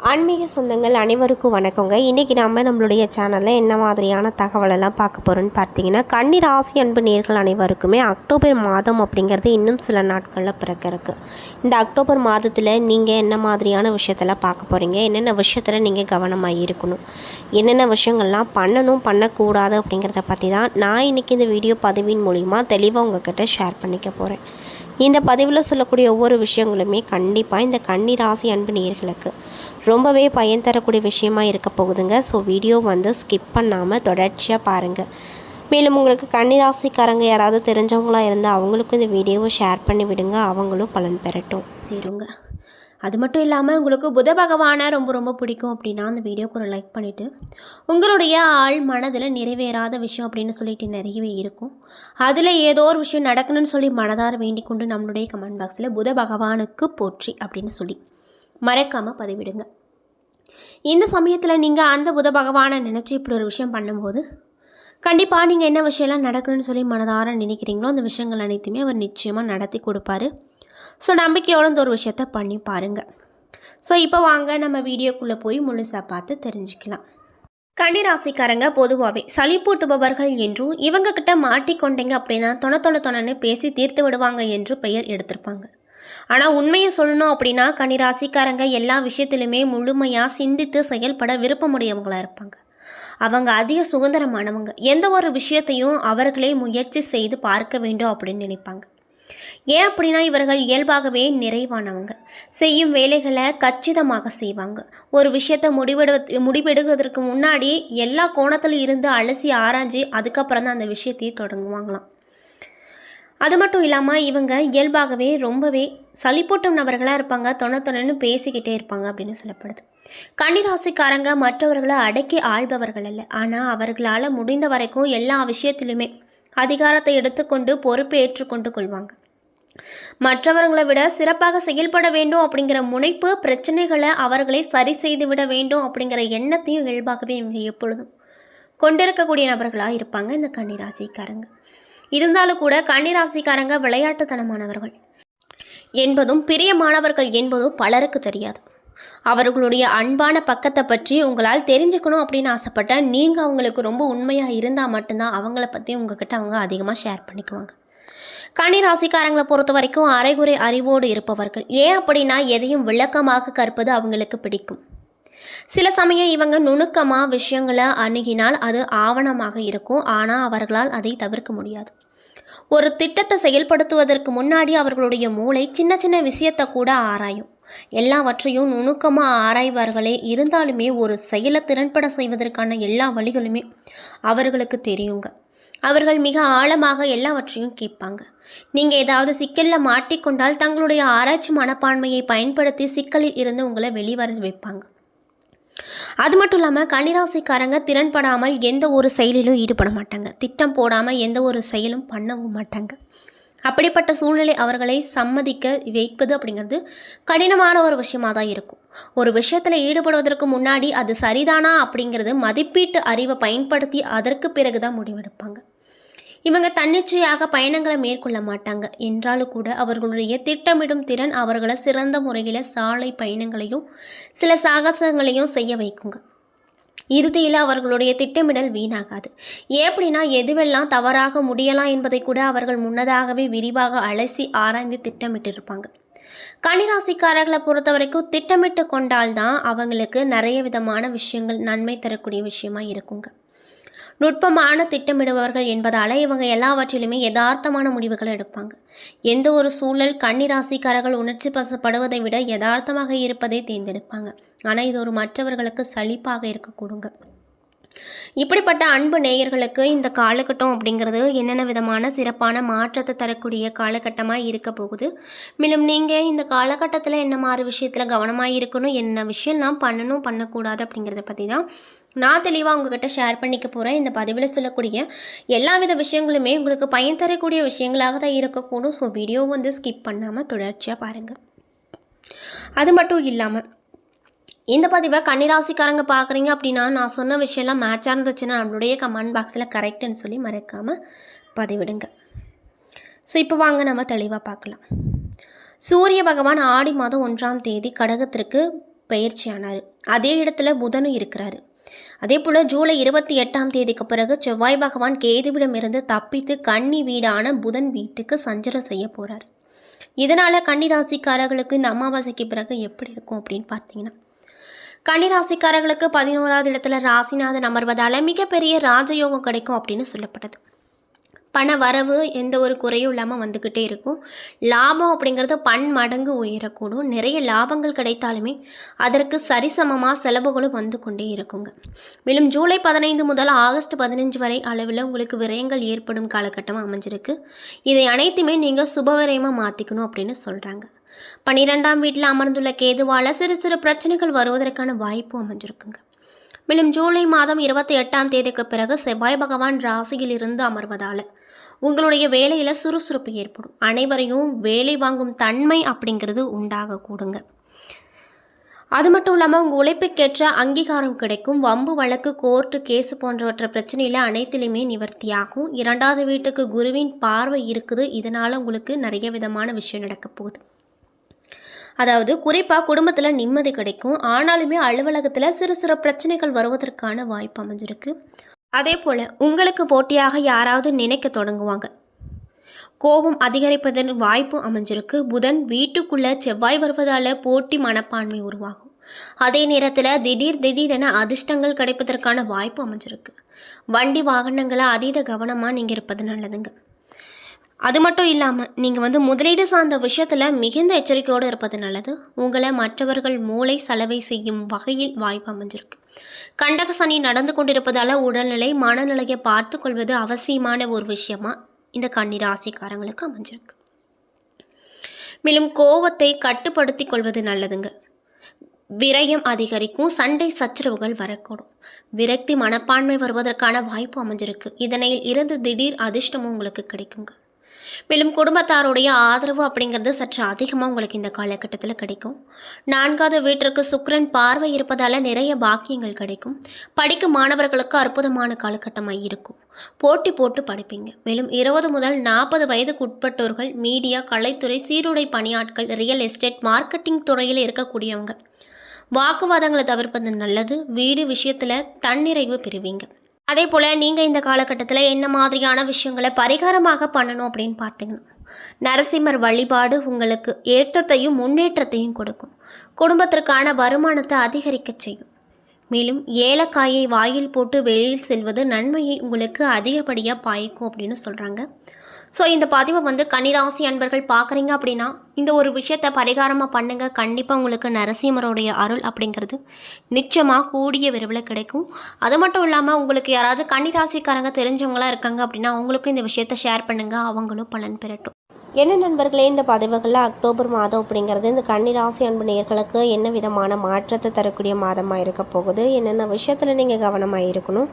ஆன்மீக சொந்தங்கள் அனைவருக்கும் வணக்கங்க. இன்றைக்கி நம்ம நம்மளுடைய சேனலில் என்ன மாதிரியான தகவலெல்லாம் பார்க்க போகிறோன்னு பார்த்தீங்கன்னா கன்னி ராசி அன்பு நேர்கள் அனைவருக்குமே அக்டோபர் மாதம் அப்படிங்கிறது இன்னும் சில நாட்களில் பிறக்க இருக்குது இந்த அக்டோபர் மாதத்தில் நீங்கள் என்ன மாதிரியான விஷயத்தெல்லாம் பார்க்க போகிறீங்க என்னென்ன விஷயத்தில் நீங்கள் கவனமாக இருக்கணும்? என்னென்ன விஷயங்கள்லாம் பண்ணணும் பண்ணக்கூடாது அப்படிங்கிறத பற்றி தான் நான் இன்றைக்கி இந்த வீடியோ பதிவின் மூலிமா தெளிவாக உங்ககிட்ட ஷேர் பண்ணிக்க போகிறேன் இந்த பதிவில் சொல்லக்கூடிய ஒவ்வொரு விஷயங்களுமே கண்டிப்பாக இந்த கன்னி ராசி அன்பு நேர்களுக்கு ரொம்பவே பயன் தரக்கூடிய விஷயமா இருக்க போகுதுங்க. ஸோ வீடியோ வந்து ஸ்கிப் பண்ணாமல் தொடர்ச்சியாக பாருங்கள் மேலும் உங்களுக்கு கன்னிராசிக்காரங்க யாராவது தெரிஞ்சவங்களா இருந்தால் அவங்களுக்கும் இந்த வீடியோவை ஷேர் பண்ணி விடுங்க. அவங்களும் பலன் பெறட்டும். சரிங்க. அது மட்டும் இல்லாமல் உங்களுக்கு புத பகவானை ரொம்ப ரொம்ப பிடிக்கும் அப்படின்னா அந்த வீடியோக்கு ஒரு லைக் பண்ணிவிட்டு உங்களுடைய ஆள் மனதில் நிறைவேறாத விஷயம் அப்படின்னு சொல்லிட்டு நிறையவே இருக்கும். அதில் ஏதோ ஒரு விஷயம் நடக்கணும்னு சொல்லி மனதார வேண்டிக் கொண்டு நம்மளுடைய கமெண்ட் பாக்ஸில் புத பகவானுக்கு போற்றி அப்படின்னு சொல்லி மறக்காமல் பதிவிடுங்க. இந்த சமயத்தில் நீங்கள் அந்த புத பகவானை நினச்சி இப்படி ஒரு விஷயம் பண்ணும்போது கண்டிப்பாக நீங்கள் என்ன விஷயம்லாம் நடக்கணும்னு சொல்லி மனதார நினைக்கிறீங்களோ அந்த விஷயங்கள் அனைத்துமே அவர் நிச்சயமாக நடத்தி கொடுப்பாரு. ஸோ நம்பிக்கையோட இந்த ஒரு விஷயத்த பண்ணி பாருங்கள் ஸோ இப்போ வாங்க நம்ம வீடியோக்குள்ளே போய் முழுசாக பார்த்து தெரிஞ்சுக்கலாம். கன்னிராசிக்காரங்க பொதுவாகவே சளிப்பூட்டுபவர்கள் என்றும் இவங்க கிட்ட மாட்டிக்கொண்டீங்க அப்படின்னா தொண தொண தொணன்னு பேசி தீர்த்து விடுவாங்க என்று பெயர் எடுத்திருப்பாங்க. ஆனால் உண்மையை சொல்லணும் அப்படின்னா கன்னிராசிக்காரங்க எல்லா விஷயத்திலுமே முழுமையாக சிந்தித்து செயல்பட விருப்பமுடையவங்களாக இருப்பாங்க. அவங்க அதிக சுதந்திரமானவங்க. எந்த ஒரு விஷயத்தையும் அவர்களே முயற்சி செய்து பார்க்க வேண்டும் அப்படின்னு நினைப்பாங்க. ஏன் அப்படின்னா இவர்கள் இயல்பாகவே நிறைவானவங்க. செய்யும் வேலைகளை கச்சிதமாக செய்வாங்க. ஒரு விஷயத்தை முடிவெடு முடிவெடுக்கிறதுக்கு முன்னாடி எல்லா கோணத்தில் இருந்து அலசி ஆராய்ஞ்சு அதுக்கப்புறம் தான் அந்த விஷயத்தையே தொடங்குவாங்களாம். அது மட்டும் இல்லாமல் இவங்க இயல்பாகவே ரொம்பவே சளிப்பூட்டும் நபர்களாக இருப்பாங்க. தொண பேசிக்கிட்டே இருப்பாங்க அப்படின்னு சொல்லப்படுது. கன்னிராசிக்காரங்க மற்றவர்களை அடக்கி ஆள்பவர்கள் இல்லை ஆனால் அவர்களால் முடிந்த வரைக்கும் எல்லா விஷயத்திலுமே அதிகாரத்தை எடுத்துக்கொண்டு பொறுப்பை ஏற்றுக்கொண்டு கொள்வாங்க. மற்றவர்களை விட சிறப்பாக செயல்பட வேண்டும் அப்படிங்கிற முனைப்பு பிரச்சனைகளை அவர்களை சரி செய்து விட வேண்டும் அப்படிங்கிற எண்ணத்தையும் இயல்பாகவே இவங்க எப்பொழுதும் கொண்டிருக்கக்கூடிய நபர்களாக இருப்பாங்க இந்த கன்னிராசிக்காரங்க. இருந்தாலும் கூட கன்னிராசிக்காரங்க விளையாட்டுத்தனமானவர்கள். என்பதும் பிரியமானவர்கள் என்பதும் பலருக்கு தெரியாது. அவர்களுடைய அன்பான பக்கத்தை பற்றி உங்களால் தெரிஞ்சுக்கணும் அப்படின்னு ஆசைப்பட்டால் நீங்கள் அவங்களுக்கு ரொம்ப உண்மையாக இருந்தால் மட்டும்தான் அவங்கள பற்றி உங்ககிட்ட அவங்க அதிகமாக ஷேர் பண்ணிக்குவாங்க. கன்னிராசிக்காரங்களை பொறுத்த வரைக்கும் அரைகுறை அறிவோடு இருப்பவர்கள். ஏன் அப்படின்னா எதையும் விளக்கமாக கற்பது அவங்களுக்கு பிடிக்கும். சில சமயம் இவங்க நுணுக்கமாக விஷயங்களை அணுகினால் அது ஆவணமாக இருக்கும். ஆனால் அவர்களால் அதை தவிர்க்க முடியாது. ஒரு திட்டத்தை செயல்படுத்துவதற்கு முன்னாடி அவர்களுடைய மூளை சின்ன சின்ன விஷயத்தை கூட ஆராயும். எல்லாவற்றையும் நுணுக்கமாக ஆராய்வார்களே இருந்தாலுமே ஒரு செயலை திறன்பட செய்வதற்கான எல்லா வழிகளுமே அவர்களுக்கு தெரியுங்க. அவர்கள் மிக ஆழமாக எல்லாவற்றையும் கேட்பாங்க. நீங்கள் ஏதாவது சிக்கலில் மாட்டிக்கொண்டால் தங்களுடைய ஆராய்ச்சி மனப்பான்மையை பயன்படுத்தி சிக்கலில் இருந்து உங்களை வெளிவர வைப்பாங்க. அது மட்டும் இல்லாமல் கன்னிராசிக்காரங்க திறன்படாமல் எந்த ஒரு செயலிலும் ஈடுபட மாட்டாங்க. திட்டம் போடாமல் எந்த ஒரு செயலும் பண்ணவும் மாட்டாங்க. அப்படிப்பட்ட சூழ்நிலை அவர்களை சம்மதிக்க வைப்பது அப்படிங்கிறது கடினமான ஒரு விஷயமாக தான் இருக்கும். ஒரு விஷயத்தில் ஈடுபடுவதற்கு முன்னாடி அது சரிதானா அப்படிங்கிறது மதிப்பீட்டு அறிவை பயன்படுத்தி அதற்கு பிறகு தான் முடிவெடுப்பாங்க. இவங்க தன்னிச்சையாக பயணங்களை மேற்கொள்ள மாட்டாங்க. என்றாலும் கூட அவர்களுடைய திட்டமிடும் திறன் அவர்களை சிறந்த முறையில் சாலை பயணங்களையும் சில சாகசங்களையும் செய்ய வைக்குங்க. இறுதியில் அவர்களுடைய திட்டமிடல் வீணாகாது. எப்படின்னா எதுவெல்லாம் தவறாக முடியலாம் என்பதை கூட அவர்கள் முன்னதாகவே விரிவாக அலசி ஆராய்ந்து திட்டமிட்டிருப்பாங்க. கனிராசிக்காரர்களை பொறுத்த வரைக்கும் திட்டமிட்டு கொண்டால்தான் அவங்களுக்கு நிறைய விதமான விஷயங்கள் நன்மை தரக்கூடிய விஷயமா இருக்குங்க. நுட்பமான திட்டமிடுபவர்கள் என்பதால் இவங்க எல்லாவற்றிலுமே யதார்த்தமான முடிவுகளை எடுப்பாங்க. எந்த ஒரு சூழல் கன்னிராசிக்காரர்கள் உணர்ச்சி பசப்படுவதை விட யதார்த்தமாக இருப்பதை தேர்ந்தெடுப்பாங்க. ஆனால் இது ஒரு மற்றவர்களுக்கு சலிப்பாக இருக்கக்கூடுங்க. இப்படிப்பட்ட அன்பு நேயர்களுக்கு இந்த காலகட்டம் அப்படிங்கிறது என்னென்ன விதமான சிறப்பான மாற்றத்தை தரக்கூடிய காலகட்டமாக இருக்க போகுது. மேலும் நீங்கள் இந்த காலகட்டத்தில் என்ன மாதிரி விஷயத்தில் கவனமாக இருக்கணும் என்ன விஷயம்லாம் பண்ணணும் பண்ணக்கூடாது அப்படிங்கிறத பற்றி தான் நான் தெளிவாக உங்ககிட்ட ஷேர் பண்ணிக்க போகிறேன் இந்த பதிவில் சொல்லக்கூடிய எல்லா வித விஷயங்களுமே உங்களுக்கு பயன் தரக்கூடிய விஷயங்களாக தான் இருக்கக்கூடும். ஸோ வீடியோ வந்து ஸ்கிப் பண்ணாமல் தொடர்ச்சியாக பாருங்கள் அது மட்டும் இல்லாமல் இந்த பதிவை கன்னிராசிக்காரங்க பார்க்குறீங்க அப்படின்னா நான் சொன்ன விஷயம்லாம் மேட்சாக இருந்துச்சுன்னா நம்மளுடைய கமெண்ட் பாக்ஸில் கரெக்டுன்னு சொல்லி மறக்காமல் பதிவிடுங்க. ஸோ இப்போ வாங்க நம்ம தெளிவாக பார்க்கலாம். சூரிய பகவான் ஆடி மாதம் ஒன்றாம் தேதி கடகத்திற்கு பயிற்சியானார் அதே இடத்துல புதனும் இருக்கிறாரு. அதே போல் ஜூலை இருபத்தி எட்டாம் தேதிக்கு பிறகு செவ்வாய் பகவான் கேதுவிடமிருந்து தப்பித்து கன்னி வீடான புதன் வீட்டுக்கு சஞ்சரம் செய்ய போகிறார் இதனால் கன்னி ராசிக்காரர்களுக்கு இந்த அமாவாசைக்கு பிறகு எப்படி இருக்கும் அப்படின்னு பார்த்தீங்கன்னா கன்னிராசிக்காரர்களுக்கு பதினோராவது இடத்துல ராசிநாதன் அமர்வதால் மிகப்பெரிய ராஜயோகம் கிடைக்கும் அப்படின்னு சொல்லப்பட்டது. பண வரவு எந்த ஒரு குறையும் இல்லாமல் வந்துக்கிட்டே இருக்கும். லாபம் அப்படிங்கிறது பன் மடங்கு உயரக்கூடும். நிறைய லாபங்கள் கிடைத்தாலுமே அதற்கு சரிசமமாக செலவுகளும் வந்து கொண்டே இருக்குங்க. மேலும் ஜூலை பதினைந்து முதல் ஆகஸ்ட் பதினஞ்சு வரை அளவில் உங்களுக்கு விரயங்கள் ஏற்படும் காலகட்டமாக அமைஞ்சிருக்கு. இதை அனைத்துமே நீங்கள் சுபவிரயமாக மாற்றிக்கணும் அப்படின்னு சொல்கிறாங்க பன்னிரெண்டாம் வீட்டில் அமர்ந்துள்ள கேதுவால் சிறு சிறு பிரச்சனைகள் வருவதற்கான வாய்ப்பு அமைஞ்சிருக்குங்க. மேலும் ஜூலை மாதம் இருபத்தி எட்டாம் தேதிக்கு பிறகு செவ்வாய் பகவான் ராசியில் இருந்து அமர்வதால் உங்களுடைய வேலையில் சுறுசுறுப்பு ஏற்படும். அனைவரையும் வேலை வாங்கும் தன்மை அப்படிங்கிறது உண்டாகக்கூடுங்க. அது மட்டும் இல்லாமல் உங்கள் உழைப்புக்கேற்ற அங்கீகாரம் கிடைக்கும். வம்பு வழக்கு கோர்ட்டு கேஸு போன்றவற்ற பிரச்சனையில் அனைத்திலையுமே நிவர்த்தியாகும். இரண்டாவது வீட்டுக்கு குருவின் பார்வை இருக்குது. இதனால் உங்களுக்கு நிறைய விதமான விஷயம் நடக்க போகுது. அதாவது குறிப்பாக குடும்பத்தில் நிம்மதி கிடைக்கும். ஆனாலுமே அலுவலகத்தில் சிறு சிறு பிரச்சனைகள் வருவதற்கான வாய்ப்பு அமைஞ்சிருக்கு. அதே போல் உங்களுக்கு போட்டியாக யாராவது நினைக்க தொடங்குவாங்க. கோபம் அதிகரிப்பதன் வாய்ப்பு அமைஞ்சிருக்கு. புதன் வீட்டுக்குள்ளே செவ்வாய் வருவதால் போட்டி மனப்பான்மை உருவாகும். அதே நேரத்தில் திடீர் திடீரென அதிர்ஷ்டங்கள் கிடைப்பதற்கான வாய்ப்பு அமைஞ்சிருக்கு. வண்டி வாகனங்களை அதீத கவனமாக நீங்கள் இருப்பது நல்லதுங்க. அது மட்டும் இல்லாமல் நீங்கள் வந்து முதலீடு சார்ந்த விஷயத்தில் மிகுந்த எச்சரிக்கையோடு இருப்பது நல்லது. உங்களை மற்றவர்கள் மூளை சலவை செய்யும் வகையில் வாய்ப்பு அமைஞ்சிருக்கு. கண்டக சனி நடந்து கொண்டிருப்பதால் உடல்நிலை மனநிலையை பார்த்து கொள்வது அவசியமான ஒரு விஷயமா இந்த கண்ணீர் ஆசைக்காரங்களுக்கு அமைஞ்சிருக்கு. மேலும் கோபத்தை கட்டுப்படுத்தி கொள்வது நல்லதுங்க. விரயம் அதிகரிக்கும் சண்டை சச்சரவுகள் வரக்கூடும். விரக்தி மனப்பான்மை வருவதற்கான வாய்ப்பு அமைஞ்சிருக்கு. இதனையில் இருந்து திடீர் அதிர்ஷ்டமும் உங்களுக்கு கிடைக்குங்க. மேலும் குடும்பத்தாருடைய ஆதரவு அப்படிங்கிறது சற்று அதிகமாக உங்களுக்கு இந்த காலகட்டத்தில் கிடைக்கும். நான்காவது வீட்டிற்கு சுக்கரன் பார்வை இருப்பதால் நிறைய பாக்கியங்கள் கிடைக்கும். படிக்கும் மாணவர்களுக்கு அற்புதமான காலகட்டமாக இருக்கும். போட்டி போட்டு படிப்பீங்க. மேலும் இருபது முதல் நாற்பது வயதுக்கு உட்பட்டோர்கள் மீடியா கலைத்துறை சீருடை பணியாட்கள் ரியல் எஸ்டேட் மார்க்கெட்டிங் துறையில் இருக்கக்கூடியவங்க. வாக்குவாதங்களை தவிர்ப்பது நல்லது. வீடு விஷயத்தில் தன்னிறைவு பெறுவீங்க. அதே போல் நீங்கள் இந்த காலகட்டத்தில் என்ன மாதிரியான விஷயங்களை பரிகாரமாக பண்ணணும் அப்படின்னு பார்த்தீங்கன்னா நரசிம்மர் வழிபாடு உங்களுக்கு ஏற்றத்தையும் முன்னேற்றத்தையும் கொடுக்கும். குடும்பத்திற்கான வருமானத்தை அதிகரிக்க செய்யும். மேலும் ஏலக்காயை வாயில் போட்டு வெளியில் செல்வது நன்மையை உங்களுக்கு அதிகப்படியாக பாய்க்கும் அப்படின்னு சொல்கிறாங்க ஸோ இந்த பதிவை வந்து கன்னிராசி அன்பர்கள் பார்க்குறீங்க அப்படின்னா இந்த ஒரு விஷயத்தை பரிகாரமாக பண்ணுங்கள் கண்டிப்பாக உங்களுக்கு நரசிம்மருடைய அருள் அப்படிங்கிறது நிச்சயமாக கூடிய விரைவில் கிடைக்கும். அது மட்டும் இல்லாமல் உங்களுக்கு யாராவது கன்னிராசிக்காரங்க தெரிஞ்சவங்களாம் இருக்காங்க அப்படின்னா அவங்களுக்கும் இந்த விஷயத்தை ஷேர் பண்ணுங்கள் அவங்களும் பலன் பெறட்டும். என்ன நண்பர்களே இந்த பதிவுகளில் அக்டோபர் மாதம் அப்படிங்கிறது இந்த கன்னிராசி அன்பு நேர்களுக்கு என்ன விதமான மாற்றத்தை தரக்கூடிய மாதமாக இருக்க போகுது? என்னென்ன விஷயத்தில் நீங்கள் கவனமாக இருக்கணும்?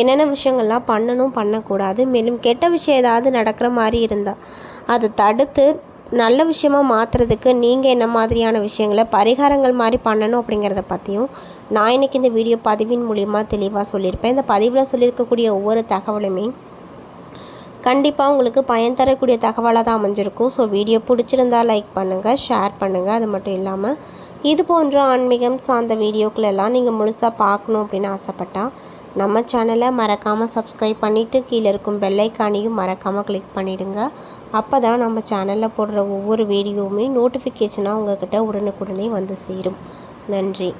என்னென்ன விஷயங்கள்லாம் பண்ணணும் பண்ணக்கூடாது? மேலும் கெட்ட விஷயம் ஏதாவது நடக்கிற மாதிரி இருந்தால் அதை தடுத்து நல்ல விஷயமாக மாற்றுறதுக்கு நீங்கள் என்ன மாதிரியான விஷயங்களை பரிகாரங்கள் மாதிரி பண்ணணும் அப்படிங்கிறத பற்றியும் நான் இன்றைக்கி இந்த வீடியோ பதிவின் மூலிமா தெளிவாக சொல்லியிருப்பேன். இந்த பதிவில் சொல்லியிருக்கக்கூடிய ஒவ்வொரு தகவலுமே கண்டிப்பாக உங்களுக்கு பயன் தரக்கூடிய தகவலாக தான் அமைஞ்சிருக்கும். ஸோ வீடியோ பிடிச்சிருந்தால் லைக் பண்ணுங்கள் ஷேர் பண்ணுங்கள் அது மட்டும் இல்லாமல் இது போன்ற ஆன்மீகம் சார்ந்த வீடியோக்கள் எல்லாம் நீங்கள் முழுசாக பார்க்கணும் அப்படின்னு ஆசைப்பட்டால் நம்ம சேனலை மறக்காமல் சப்ஸ்கிரைப் பண்ணிவிட்டு கீழே இருக்கும் பெல்லைக்கானையும் மறக்காமல் கிளிக் பண்ணிவிடுங்க அப்போ தான் நம்ம சேனலில் போடுற ஒவ்வொரு வீடியோவுமே நோட்டிஃபிகேஷனாக உங்கள்கிட்ட உடனுக்குடனே வந்து சேரும். நன்றி.